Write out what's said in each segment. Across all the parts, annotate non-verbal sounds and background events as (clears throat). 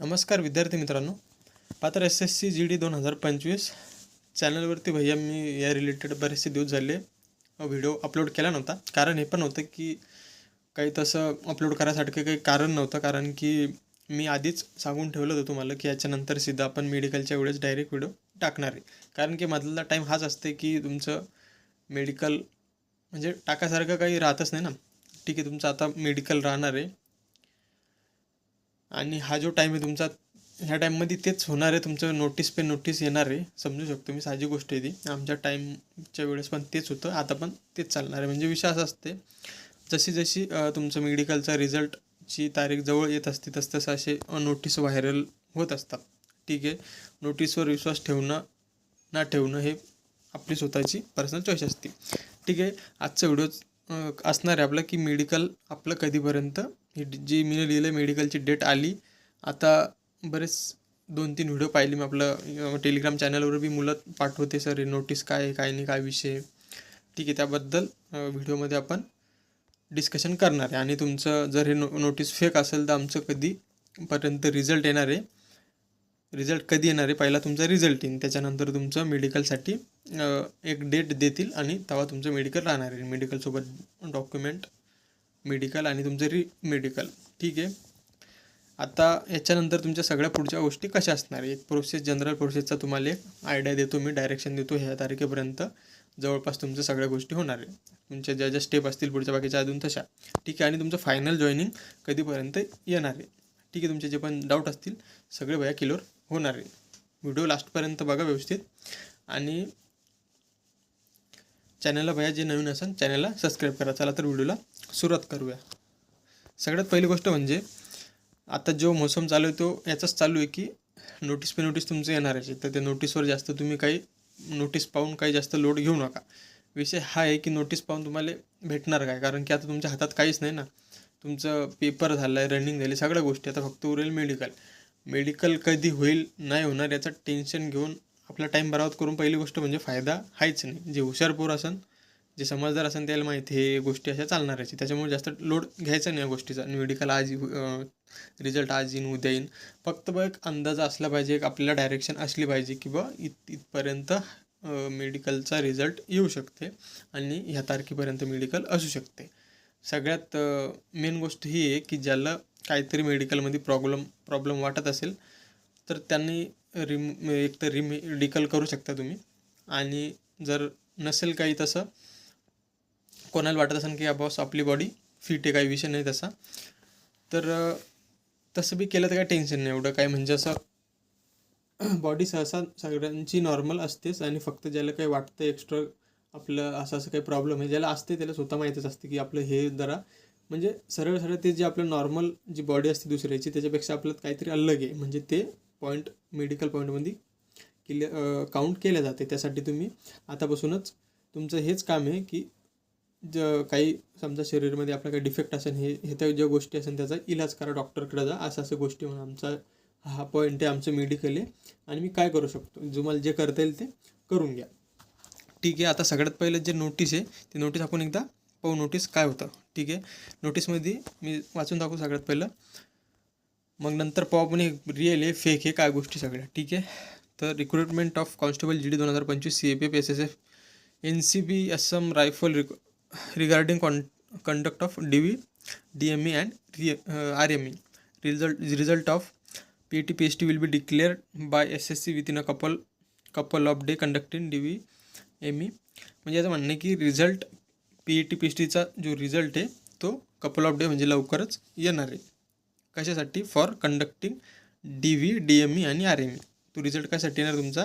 नमस्कार विद्यार्थी मित्रांनो. पात्र S S C G D दोन हजार पंचवीस चॅनलवरती भैया मी या रिलेटेड बरेचसे दिवस झाले. व्हिडिओ अपलोड केला नव्हता. कारण हे पण होतं की काही तसं अपलोड करायसाठी काही कारण नव्हतं. कारण की मी आधीच सांगून ठेवलं होतं तुम्हाला की याच्यानंतर सिधा आपण मेडिकलच्या वेळेस डायरेक्ट व्हिडिओ टाकणार आहे. कारण की मधला टाईम हाच असते की तुमचं मेडिकल म्हणजे टाकासारखं काही राहतच नाही ना. ठीक आहे तुमचं आता मेडिकल राहणार आहे. आणि हा जो टाईम आहे तुमचा ह्या टाईममध्ये तेच होणार आहे तुमचं नोटीस पे नोटीस येणार आहे. समजू शकतो मी साहजिक गोष्ट आहे ती. आमच्या टाईमच्या वेळेस पण तेच होतं आता पण तेच चालणार आहे. म्हणजे विषय असा असते. जशी जशी तुमचं मेडिकलचा रिझल्टची तारीख जवळ येत असते तस तसं असे नोटीस व्हायरल होत असतात. ठीक आहे? नोटीसवर विश्वास ठेवणं ना ठेवणं हे आपली स्वतःची पर्सनल चॉईस असते. ठीक आहे? आजचा व्हिडिओ असणार आहे आपलं की मेडिकल आपलं कधीपर्यंत. ही जी मी लिहिलं मेडिकलची डेट आली. आता बरेच दोन तीन व्हिडिओ पाहिले मी आपलं. टेलिग्राम चॅनलवर बी मुलं पाठवते सर हे नोटीस काय आहे काय नाही काय विषय ठीक आहे त्याबद्दल व्हिडिओमध्ये आपण डिस्कशन करणार आहे. आणि तुमचं जर हे नो नोटीस फेक असेल तर आमचं कधीपर्यंत रिझल्ट येणार आहे. रिझल्ट कधी येणार आहे? पहिला तुमचा रिझल्ट येईल. त्याच्यानंतर तुमचं मेडिकलसाठी एक डेट देतील आणि तेव्हा तुमचं मेडिकल राहणार आहे. मेडिकलसोबत डॉक्युमेंट मेडिकल आणि तुमचं रि मेडिकल. ठीक आहे? आता याच्यानंतर तुमच्या सगळ्या पुढच्या गोष्टी कशा असणार आहे एक प्रोसेस जनरल प्रोसेसचा तुम्हाला एक आयडिया देतो मी. डायरेक्शन देतो ह्या तारखेपर्यंत. जवळपास तुमच्या सगळ्या गोष्टी होणार आहे तुमच्या ज्या ज्या स्टेप असतील पुढच्या बाकीच्या अजून तशा. ठीक आहे? आणि तुमचं फायनल जॉईनिंग कधीपर्यंत येणार आहे? ठीक आहे? तुमचे जे पण डाऊट असतील सगळे भया क्लिअर होणार आहे. व्हिडिओ लास्टपर्यंत बघा व्यवस्थित. आणि चॅनलला भया जे नवीन असेल चॅनलला सबस्क्राईब करा. चला तर व्हिडिओला सुरुवात करूया. सगळ्यात पहिली गोष्ट म्हणजे आता जो मोसम चालू आहे तो याचाच चालू आहे की नोटीस पे नोटीस तुमचं येणार आहे. तर त्या नोटीसवर जास्त तुम्ही काही नोटीस पाहून काही जास्त लोड घेऊ नका. विषय हा आहे की नोटीस पाहून तुम्हाला भेटणार काय? कारण की आता तुमच्या हातात काहीच नाही ना. तुमचं पेपर झालं आहे रनिंग झाली सगळ्या गोष्टी. आता फक्त उरेल मेडिकल मेडिकल कधी होईल नाही होणार याचं टेन्शन घेऊन आपला टाईम बरावत करून पहिली गोष्ट म्हणजे फायदा आहेच नाही. जे हुशार पोर असन जे समजदार असन त्याला माहिती हे गोष्टी अशा चालणार आहे. त्याच्यामुळे जास्त लोड घ्यायचा नाही या गोष्टीचा. मेडिकल आज रिझल्ट आज येईन उद्या येईन. फक्त बघ एक अंदाज असला पाहिजे एक आपल्याला डायरेक्शन असली पाहिजे की बा इत इथपर्यंत मेडिकलचा रिझल्ट येऊ शकते आणि ह्या तारखेपर्यंत मेडिकल असू शकते. सगळ्यात मेन गोष्ट ही आहे की ज्याला काहीतरी मेडिकलमध्ये प्रॉब्लेम प्रॉब्लेम वाटत असेल तर त्यांनी रिम एक तर रिमेडिकल करू शकता तुम्ही. आणि जर नसेल काही तसं कोणाला वाटत असेल की बॉस आपली बॉडी फिट आहे काही विषय नाही तसा तर तसं बी केलं तर काही टेन्शन नाही. एवढं काय म्हणजे असं (clears throat) बॉडी सहसा सगळ्यांची नॉर्मल असतेच आणि फक्त ज्याला काही वाटतं एक्स्ट्रा आपलं असं असं काही प्रॉब्लेम आहे ज्याला असते त्याला स्वतः माहीतच असते की आपलं हे जरा म्हणजे सरळ सरळ ते जे आपलं नॉर्मल जी बॉडी असते दुसऱ्याची त्याच्यापेक्षा आपलं काहीतरी अलग आहे. म्हणजे ते पॉईंट मेडिकल पॉईंटमध्ये क्लिअर काउंट केल्या जाते. त्यासाठी तुम्ही आतापासूनच तुमचं हेच काम आहे की ज काही समजा शरीरामध्ये आपला काही डिफेक्ट असेल हे हे त्या ज्या गोष्टी असेल त्याचा इलाज करा डॉक्टरकडे जा. असं असं गोष्टी म्हणून आमचा हा पॉईंट आहे आमचं मेडिकल आहे. आणि मी काय करू शकतो? तुम्हाला जे करता येईल ते करून घ्या. ठीक आहे आता सगळ्यात पहिलं जे नोटीस आहे ते नोटीस आपण एकदा पाहू. नोटीस काय होतं? ठीक आहे. नोटीसमध्ये मी वाचून दाखवू सगळ्यात पहिलं. मग नंतर पाहू आपण रिअल आहे फेक आहे काय गोष्टी सगळ्या. ठीक आहे? तर recruitment of constable G D दोन हजार पंचवीस C A P F S S F N C B Assam rifle rec regarding con conduct of D V D M E and re R M E result result of P T P S T will be declare by S S C within a couple couple of day conducting D V M E म्हणजे याचं म्हणणं आहे की result P E T P H टीचा जो result आहे तो couple of day म्हणजे लवकरच येणार आहे. कशासाठी? For conducting D V D M E आणि आर एम ई तो रिझल्ट कशासाठी येणार तुमचा?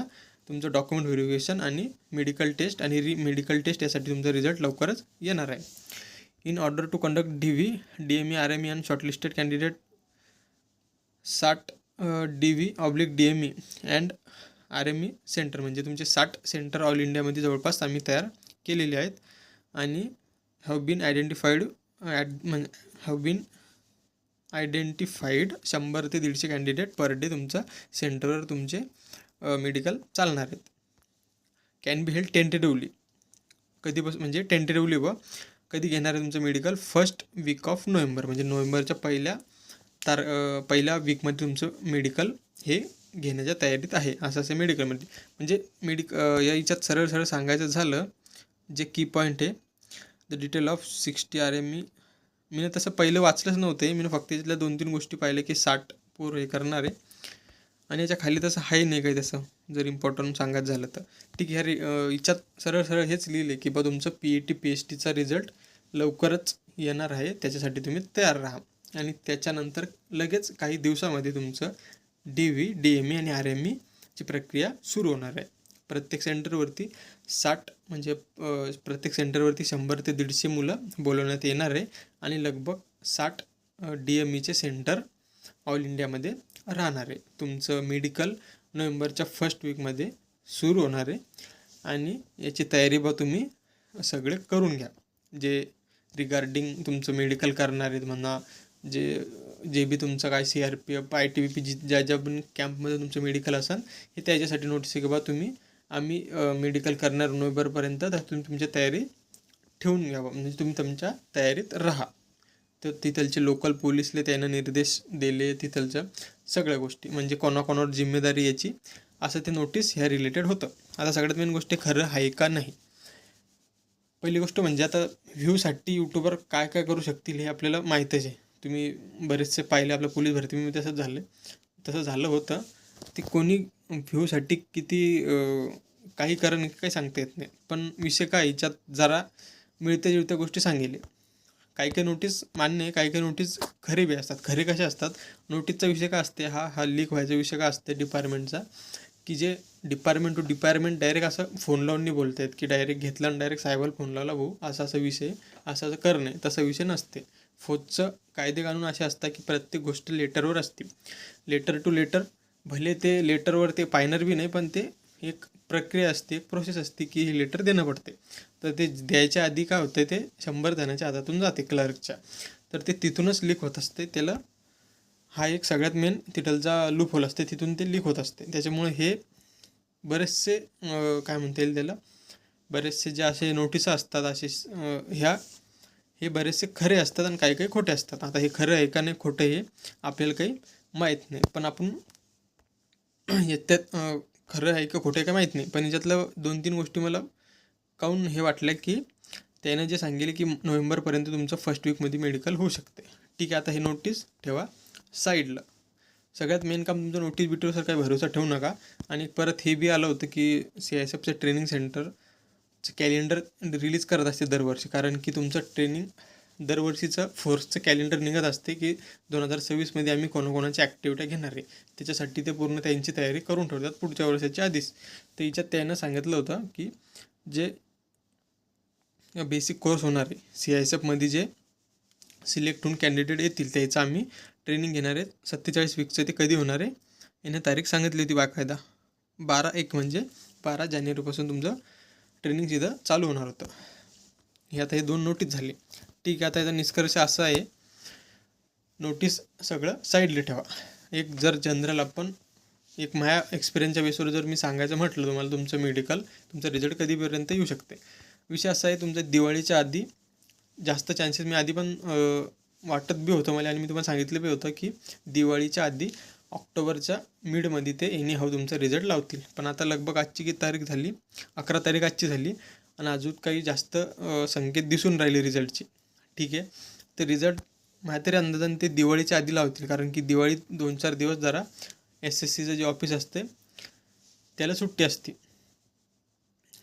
तुमचं डॉक्युमेंट व्हेरिफिकेशन आणि मेडिकल टेस्ट आणि री मेडिकल टेस्ट यासाठी तुमचा रिझल्ट लवकरच येणार आहे. In order to conduct D V D M E R M E and shortlisted candidate साठ D V oblique D M E and R M E centre म्हणजे तुमचे साठ सेंटर ऑल इंडियामध्ये जवळपास आम्ही तयार केलेले आहेत. आणि हॅव बीन आयडेंटिफाईड ॲड म्हणजे हॅव बीन आयडेंटिफाईड शंभर ते दीडशे कॅन्डिडेट पर डे तुमचा सेंटरवर तुमचे मेडिकल चालणार आहेत. कॅन बी हेल्ड टेंटेटिव्हली कधीपासून म्हणजे टेंटेटिव्हली व कधी घेणार आहे तुमचं medical first week of November म्हणजे नोव्हेंबरच्या पहिल्या तार पहिल्या वीकमध्ये तुमचं मेडिकल हे घेण्याच्या तयारीत आहे. असं असं मेडिकलमध्ये म्हणजे मेडिक या याच्यात सरळ सरळ सांगायचं झालं जे की पॉईंट आहे the detail of sixty R M मी मी तसं पहिलं वाचलंच नव्हते. मी फक्त याच्यातल्या दोन तीन गोष्टी पाहिल्या की साठ पोर हे करणार आहे. आणि याच्या खाली तसं आहे नाही काही तसं जर इम्पॉर्टंट सांगायचं झालं तर. ठीक आहे ह्या रि याच्यात सरळ सरळ हेच लिहिले की बा तुमचं P A T P H टीचा रिझल्ट लवकरच येणार आहे. त्याच्यासाठी तुम्ही तयार राहा. आणि त्याच्यानंतर लगेच काही दिवसामध्ये तुमचं D V D M E आणि आर एम ईची प्रक्रिया सुरू होणार आहे. प्रत्येक सेंटरवरती साठ म्हणजे प्रत्येक सेंटरवरती शंभर ते दीडशे मुलं बोलवण्यात येणार आहे आणि लगभग साठ डी एम ईचे सेंटर ऑल इंडियामध्ये राहणार आहे. तुमचं मेडिकल नोव्हेंबरच्या फर्स्ट वीकमध्ये सुरू होणार आहे आणि याची तयारी बा तुम्ही सगळे करून घ्या. जे रिगार्डिंग तुमचं मेडिकल करणार आहेत म्हणा जे जे बी तुमचं काय C R P F I T B P जी ज्या ज्या पण कॅम्पमध्ये तुमचं मेडिकल असाल हे त्याच्यासाठी नोटीस आहे की बा तुम्ही आम्ही मेडिकल करणार नोव्हेंबरपर्यंत तर तुम्ही तुमच्या तयारी ठेवून घ्यावा म्हणजे तुम्ही तुमच्या तयारीत राहा. तर तिथलचे लोकल पोलिसले त्यानं निर्देश दिले तिथलच्या सगळ्या गोष्टी. म्हणजे कोणाकोणावर जिम्मेदारी याची असं ते नोटीस ह्या रिलेटेड होतं. आता सगळ्यात मेन गोष्ट खरं आहे का नाही? पहिली गोष्ट म्हणजे आता व्ह्यूसाठी यूट्यूबर काय काय करू शकतील हे आपल्याला माहीतच आहे. तुम्ही बरेचसे पाहिले आपल्या पोलीस भरतीमध्ये तसंच झालं. तसं झालं होतं. ते कोणी व्ह्यूसाठी किती काही करण काही सांगता येत नाही. पण विषय काय याच्यात जरा मिळत्या जुळत्या गोष्टी सांगेल. काही काही नोटीस मान्य आहे काही काही नोटीस खरे बी असतात. खरे कसे असतात? नोटीसचा विषय काय असते हा हा लीक व्हायचा विषय काय असते डिपार्टमेंटचा की जे डिपार्टमेंट टू डिपार्टमेंट डायरेक्ट असं फोन लावून नाही आहेत की डायरेक्ट घेतला आणि डायरेक्ट साहेबाला फोन लावला भाऊ असा असा विषय असं असं करणे तसा विषय नसते. फौजचं कायदे कानून असे असतात की प्रत्येक गोष्ट लेटरवर असते. लेटर टू लेटर भले ते लेटरवर ते पायनर बी नाही पण ते एक प्रक्रिया असते प्रोसेस असते की हे लेटर देणं पडते. तर ते द्यायच्या आधी काय होतं ते शंभर जणांच्या हातातून जाते क्लर्कच्या तर ते तिथूनच लीक होत असते. त्याला हा एक सगळ्यात मेन तिथलचा लूप होल असते. तिथून ते लीक होत असते. त्याच्यामुळे हे बरेचसे काय म्हणता येईल त्याला? बरेचसे जे असे नोटिसा असतात असे ह्या हे बरेचसे खरे असतात आणि काही काही खोटे असतात. आता हे खरं आहे का नाही खोटं हे आपल्याला काही माहीत नाही. पण आपण (clears throat) याच्यात खरं आहे का खोटं आहे का माहीत नाही पण याच्यातलं दोन तीन गोष्टी मला काहून हे वाटलं की त्यानं जे सांगितले की नोव्हेंबरपर्यंत तुमचं फर्स्ट वीकमध्ये मेडिकल होऊ शकते. ठीक आहे आता हे नोटीस ठेवा साईडला सगळ्यात मेन काम तुमचं नोटीस बिटीसवर काही भरोसा ठेवू नका. आणि परत हे बी आलं होतं की सी एस एफचं ट्रेनिंग सेंटरचं कॅलेंडर रिलीज करत असते दरवर्षी कारण की तुमचं ट्रेनिंग दरवर्षीचं फोर्सचं कॅलेंडर निघत असते की दोन हजार सव्वीसमध्ये आम्ही कोणाकोणाच्या ॲक्टिव्हिट्या घेणार आहे. त्याच्यासाठी ते पूर्ण त्यांची तयारी करून ठेवतात पुढच्या वर्षाच्या आधीच. तर हिच्यात त्यानं सांगितलं होतं की जे बेसिक कोर्स होणार आहे सी आय एस एफमध्ये जे सिलेक्ट होऊन कॅन्डिडेट येतील त्याचं आम्ही ट्रेनिंग घेणार आहेत सत्तेचाळीस वीकचं ते कधी होणार आहे? याने तारीख सांगितली होती बाकायदा. बारा एक म्हणजे बारा जानेवारीपासून तुमचं ट्रेनिंग तिथं चालू होणार होतं. हे आता हे दोन नोटीस झाले. ठीक आहे आता याचा निष्कर्ष असा आहे. नोटीस सगळं साईडला ठेवा. एक जर जनरल आपण एक माझ्या एक्सपिरियन्सच्या बेसवर जर मी सांगायचं म्हटलं तुम्हाला तुमचं मेडिकल तुमचा रिझल्ट कधीपर्यंत येऊ शकते? विषय असा आहे तुमच्या दिवाळीच्या आधी जास्त चान्सेस मी आधी पण वाटत बी होतं मला आणि मी तुम्हाला सांगितलं बी होतं की दिवाळीच्या आधी ऑक्टोबरच्या मिडमध्ये ते एनी हाऊ तुमचा रिझल्ट लावतील. पण आता लगभग आजची किती तारीख झाली? अकरा तारीख आजची झाली. आणि अजून काही जास्त संकेत दिसून राहिले रिझल्टची ठीक आहे. तर रिझल्ट माहिती तरी अंदाजाने ते दिवाळीच्या आधी लावतील. कारण की दिवाळीत दोन चार दिवस जरा एस एस सीचं जे ऑफिस असते त्याला सुट्टी असते.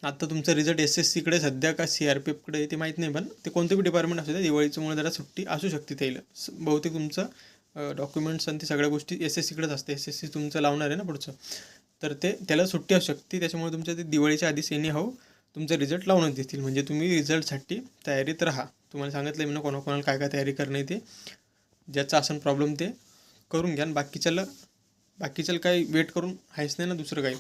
आता तुमचा रिझल्ट एस एस सीकडे सध्या का सी आर पी एफकडे ते माहीत नाही पण ते कोणतं बी डिपार्टमेंट असू द्या दिवाळीच्यामुळे जरा सुट्टी असू शकते त्याला. बहुतेक तुमचं डॉक्युमेंट्स आणि ते सगळ्या गोष्टी एस एस सीकडेच असते. एस एस सी तुमचं लावणार आहे ना पुढचं. तर ते त्याला सुट्टी असू शकते. त्याच्यामुळे तुमच्या ते दिवाळीच्या आधीच एनी हाऊ हो, तुमचा रिझल्ट लावून देतील. म्हणजे तुम्ही रिझल्टसाठी तयारीत राहा. तुम्हाला सांगितलं मी ना कोणाकोणाला काय काय तयारी करणे ते. ज्याचा असन प्रॉब्लेम ते करून घ्या आणि बाकीच्याला बाकीच्याला काही वेट करून आहेच नाही ना दुसरं काही.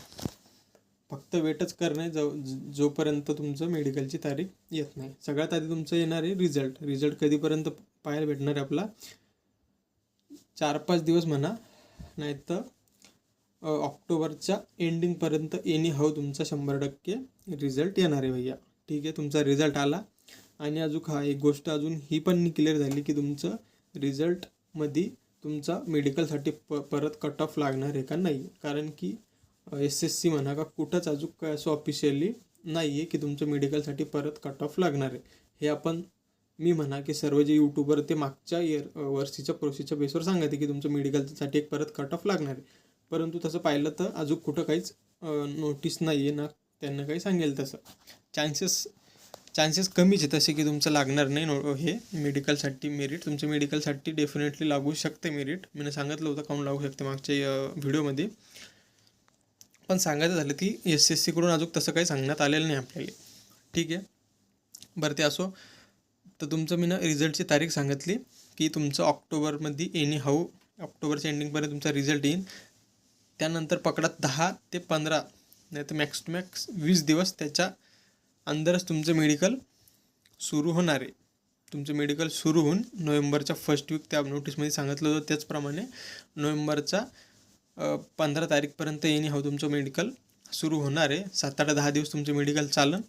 फक्त वेटच करणे जो जोपर्यंत तुमचं मेडिकलची तारीख येत नाही. सगळ्यात आधी तुमचं येणार आहे रिझल्ट रिझल्ट कधीपर्यंत पाहायला भेटणार आहे आपला? चार पाच दिवस म्हणा नाहीतर ऑक्टोबरच्या एंडिंगपर्यंत एनी हाऊ हो तुमचा शंभर टक्के रिझल्ट येणार आहे भैया. ठीक आहे? तुमचा रिझल्ट आला आणि अजून हा एक गोष्ट अजून ही पण क्लिअर झाली की तुमचं रिझल्टमध्ये तुमचा मेडिकलसाठी प परत कट ऑफ लागणार आहे का नाही? कारण की एस एस सी म्हणा का कुठंच अजून काय असं ऑफिशियली नाही आहे की तुमचं मेडिकलसाठी परत कट ऑफ लागणार आहे. हे आपण मी म्हणा की सर्व जे यूट्यूबर ते मागच्या इयर वर्षीच्या प्रोसेसच्या बेसवर सांगते की तुमचं मेडिकलसाठी एक परत कट ऑफ लागणार आहे. परंतु तसं पाहिलं तर अजून कुठं काहीच नोटीस नाही आहे ना त्यांना काही सांगेल तसं. चान्सेस चान्सेस कमीच आहे तसे की तुमचं लागणार नाही नो हे मेडिकलसाठी मेरिट तुमच्या मेडिकलसाठी डेफिनेटली लागू शकते मेरिट मी सांगितलं होतं काऊन लागू शकते मागच्या व्हिडिओमध्ये पण सांगायचं झालं ती एस एस सीकडून अजून तसं काही सांगण्यात आलेलं नाही आपल्याला. ठीक आहे? बरं ते असो. तर तुमचं मी ना रिझल्टची तारीख सांगितली की तुमचं ऑक्टोबरमध्ये एनी हाऊ ऑक्टोबरच्या एंडिंगपर्यंत तुमचा रिझल्ट येईल त्यानंतर पकडा दहा ते पंधरा नाही तर मॅक्स टू मॅक्स वीस दिवस त्याच्या अंदरच तुमचं मेडिकल सुरू होणार आहे. तुमचं मेडिकल सुरू होऊन नोव्हेंबरच्या फर्स्ट वीक त्या नोटीसमध्ये सांगितलं होतं. त्याचप्रमाणे नोव्हेंबरचा पंधरा तारीखपर्यंत येणे हो तुमचं मेडिकल सुरू होणार आहे. सात आठ दहा दिवस तुमचं मेडिकल चालन.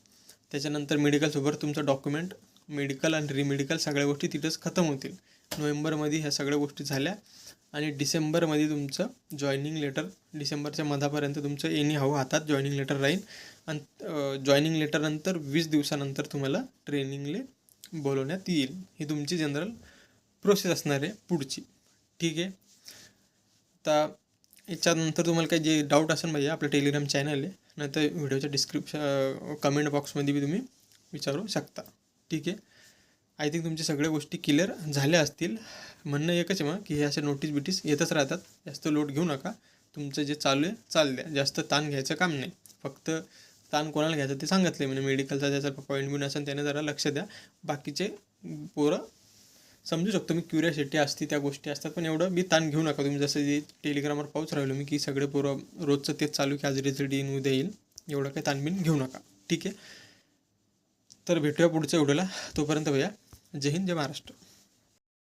त्याच्यानंतर मेडिकलसोबत तुमचं डॉक्युमेंट मेडिकल आणि रिमेडिकल सगळ्या गोष्टी तिथंच खतम होतील. नोव्हेंबरमध्ये ह्या सगळ्या गोष्टी झाल्या आणि डिसेंबरमध्ये तुमचं जॉईनिंग लेटर डिसेंबरच्या मधापर्यंत तुमचं एनी हवं हो. हातात जॉईनिंग लेटर राहील. आणि जॉईनिंग लेटरनंतर वीस दिवसानंतर तुम्हाला ट्रेनिंगले बोलवण्यात येईल. ही तुमची जनरल प्रोसेस असणार आहे पुढची. ठीक आहे? आता याच्यानंतर तुम्हाला काही जे डाऊट असेल म्हणजे आपलं टेलिग्राम चॅनल आहे. नाहीतर व्हिडिओच्या डिस्क्रिप्शन कमेंट बॉक्समध्ये बी तुम्ही विचारू शकता. ठीक आहे? आय थिंक तुमच्या सगळ्या गोष्टी क्लिअर झाल्या असतील. म्हणणं एकच आहे मग की हे असे नोटीस बिटीस येतच राहतात. जास्त लोड घेऊ नका. तुमचं जे चालू आहे चाल द्या. जास्त ताण घ्यायचं काम नाही. फक्त ताण कोणाला घ्यायचं ते सांगितलं म्हणजे मेडिकलचा त्याचा पॉईंट बिन असेल त्याने जरा लक्ष द्या. बाकीचे पोरं समजू शकतो मी क्युरियासिटी असते त्या गोष्टी असतात पण एवढं मी ताण घेऊ नका. तुम्ही जसं जे टेलिग्रामवर पाहूच राहिलो मी की सगळे पोरं रोजचं तेच चालू की आज रिझल्ट येईन उद्या येईल एवढं काही ताणबीन घेऊ नका. ठीक आहे? तर भेटूया पुढच्या एवढ्याला तोपर्यंत भैया जय हिंद जय महाराष्ट्र.